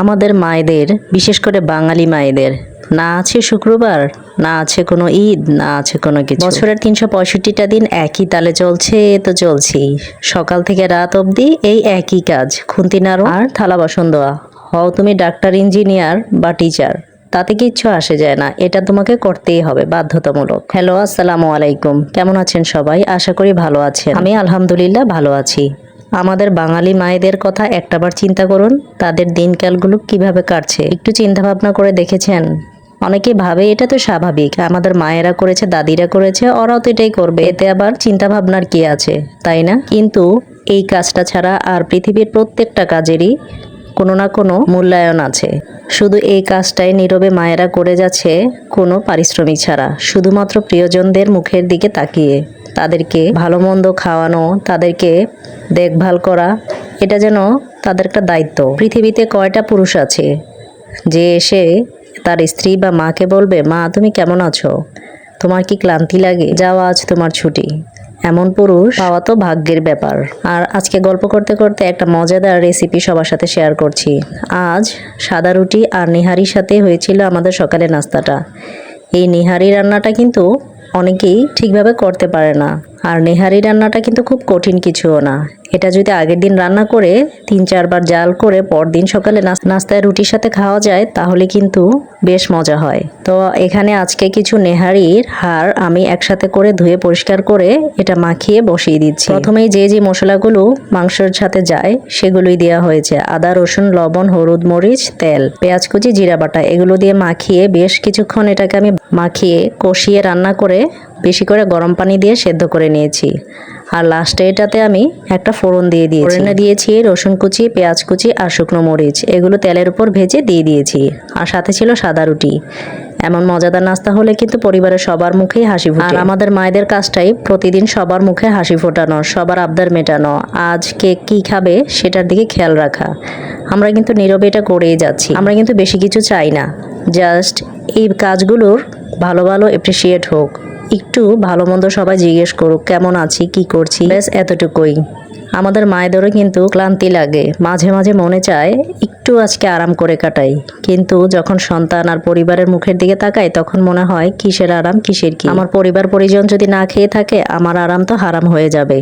আমাদের মায়েদের, বিশেষ করে বাঙালি মায়েদের, না আছে শুক্রবার, না আছে কোনো ঈদ, না আছে কোনো কিছু। বছরের তিনশো পঁয়ষট্টিটা দিন একই তালে চলছে তো চলছেই। সকাল থেকে রাত অবধি এই একই কাজ। খুন্তি নাড়ো আর থালা বাসন দেওয়া হও তুমি ডাক্তার, ইঞ্জিনিয়ার বা টিচার। তাতে কিচ্ছু আসে যায় না। এটা তোমাকে করতেই হবে, বাধ্যতামূলক। হ্যালো, আসসালামু আলাইকুম। কেমন আছেন সবাই? আশা করি ভালো আছেন। আমি আলহামদুলিল্লাহ ভালো আছি। আমাদের বাঙালি মায়েদের কথা একটাবার চিন্তা করুন, তাদের দিনকালগুলো কীভাবে কাটছে। একটু চিন্তা ভাবনা করে দেখেছেন? অনেকে ভাবে এটা তো স্বাভাবিক, আমাদের মায়েরা করেছে, দাদিরা করেছে, ওরাও তো এটাই করবে। এতে আবার চিন্তা ভাবনার কি আছে, তাই না? কিন্তু এই কাজটা ছাড়া আর পৃথিবীর প্রত্যেকটা কাজেরই কোনো না কোনো মূল্যায়ন আছে। শুধু এই কাজটাই নীরবে মায়েরা করে যাচ্ছে কোনো পারিশ্রমিক ছাড়া, শুধুমাত্র প্রিয়জনদের মুখের দিকে তাকিয়ে। তাদেরকে ভালো মন্দ খাওয়ানো, তাদেরকে দেখভাল করা, এটা যেন তাদের একটা দায়িত্ব। পৃথিবীতে কয়টা পুরুষ আছে? যে এসে তার স্ত্রী বা মাকে বলবে, মা, তুমি কেমন আছো? তোমার কি ক্লান্তি লাগে? যাও, আজ তোমার ছুটি। এমন পুরুষ পাওয়া তো ভাগ্যের ব্যাপার। আর আজকে গল্প করতে করতে একটা মজাদার রেসিপি সবার সাথে শেয়ার করছি। আজ সাদা রুটি আর নিহারির সাথে হয়েছিল আমাদের সকালে নাস্তাটা। এই নিহারি রান্নাটা কিন্তু অনেকেই ঠিকভাবে করতে পারে না। আর নেহারি রান্নাটা কিন্তু খুব কঠিন কিছুও না। এটা যদি আগের দিন রান্না করে তিন চারবার জাল করে পরদিন সকালে নাস্তায় রুটির সাথে খাওয়া যায়, তাহলে কিন্তু বেশ মজা হয়। তো এখানে আজকে কিছু নেহারির হাড় আমি একসাথে করে ধুয়ে পরিষ্কার করে এটা মাখিয়ে বসিয়ে দিচ্ছি। প্রথমেই যে যে মশলাগুলো মাংসের সাথে যায়, সেগুলোই দেওয়া হয়েছে। আদা, রসুন, লবণ, হলুদ, মরিচ, তেল, পেঁয়াজ কুচি, জিরা বাটা, এগুলো দিয়ে মাখিয়ে বেশ কিছুক্ষণ এটাকে আমি মাখিয়ে কষিয়ে রান্না করে বেশি করে গরম পানি দিয়ে সেদ্ধ করে নিয়েছি। আর লাস্টে এটাতে আমি একটা ফোড়ন দিয়ে দিয়েছি। ফোড়নে দিয়েছি রসুন কুচি পেঁয়াজ কুচি আর শুকনো মরিচ। এগুলো তেলের উপর ভেজে দিয়ে দিয়েছি। আর সাথে ছিল সাদা রুটি। এমন মজাদার নাস্তা হলে কিন্তু পরিবারের সবার মুখেই হাসি ফোটে। আর আমাদের মায়েদের কাজটাই প্রতিদিন সবার মুখে হাসি ফোটানো সবার আবদার মেটানো। আজ কে কি খাবে সেটার দিকে খেয়াল রাখা। আমরা কিন্তু নীরবে এটা করেই যাচ্ছি। আমরা কিন্তু বেশি কিছু চাই না। জাস্ট এই কাজগুলোর ভালো ভালো এপ্রিসিয়েট হোক। একটু ভালো মন্দ সবাই জিজ্ঞেস করুক, কেমন আছি, কি করছি? ব্যাস, এতটুকুই। আমাদের মায়েদেরও কিন্তু ক্লান্তি লাগে। মাঝে মাঝে মনে চায়, একটু আজকে আরাম করে কাটাই। কিন্তু যখন সন্তান আর পরিবারের মুখের দিকে তাকাই তখন মনে হয়, কিসের আরাম, কিসের কি? আমার পরিবার পরিজন যদি না খেয়ে থাকে, আমার আরাম তো হারাম হয়ে যাবে।